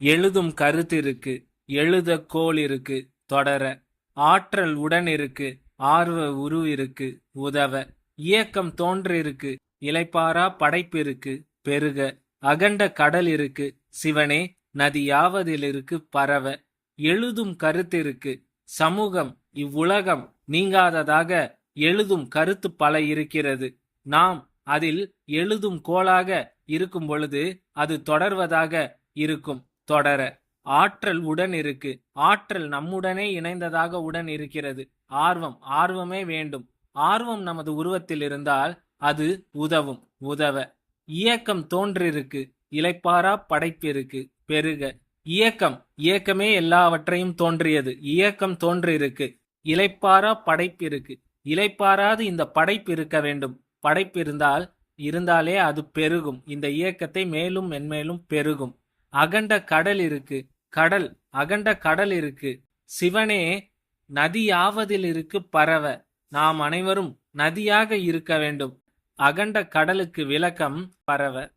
எழுதும் கருத்து இருக்கு எழுத கோல் இருக்கு தொடர. ஆற்றல் உடன் இருக்கு ஆர்வ உரு இருக்கு உதவ. இயக்கம் தோன்றிருக்கு இலைப்பாரா படைப்பு இருக்கு பெருக. அகண்ட கடல் இருக்கு சிவனே நதியாவதில் இருக்கு பரவ. எழுதும் கருத்து இருக்கு சமூகம் இவ்வுலகம் நீங்காததாக எழுதும் கருத்து பல இருக்கிறது. நாம் அதில் எழுதும் கோலாக இருக்கும் பொழுது அது தொடர்வதாக இருக்கும். தொடர. ஆற்றல் உடன் இருக்கு. ஆற்றல் நம்முடனே இணைந்ததாக உடன் இருக்கிறது. ஆர்வம் ஆர்வமே வேண்டும். ஆர்வம் நமது உருவத்தில் இருந்தால் அது உதவும் உதவ. இயக்கம் தோன்றிருக்கு. இழைப்பாரா படைப்பிருக்கு. பெருக. இயக்கம் இயக்கமே எல்லாவற்றையும் தோன்றியது. இயக்கம் தோன்றிருக்கு. இழைப்பாரா படைப்பிருக்கு. இலைப்பாராது இந்த படைப்பு இருக்க வேண்டும். படைப்பு இருந்தால் இருந்தாலே அது பெருகும். இந்த இயக்கத்தை மேலும் மென்மேலும் பெருகும். அகண்ட கடல் இருக்கு. கடல் அகண்ட கடல் இருக்கு. சிவனே நதியாவதில் இருக்கு பரவ. நாம் அனைவரும் நதியாக இருக்க வேண்டும். அகண்ட கடலுக்கு விளக்கம் பரவ.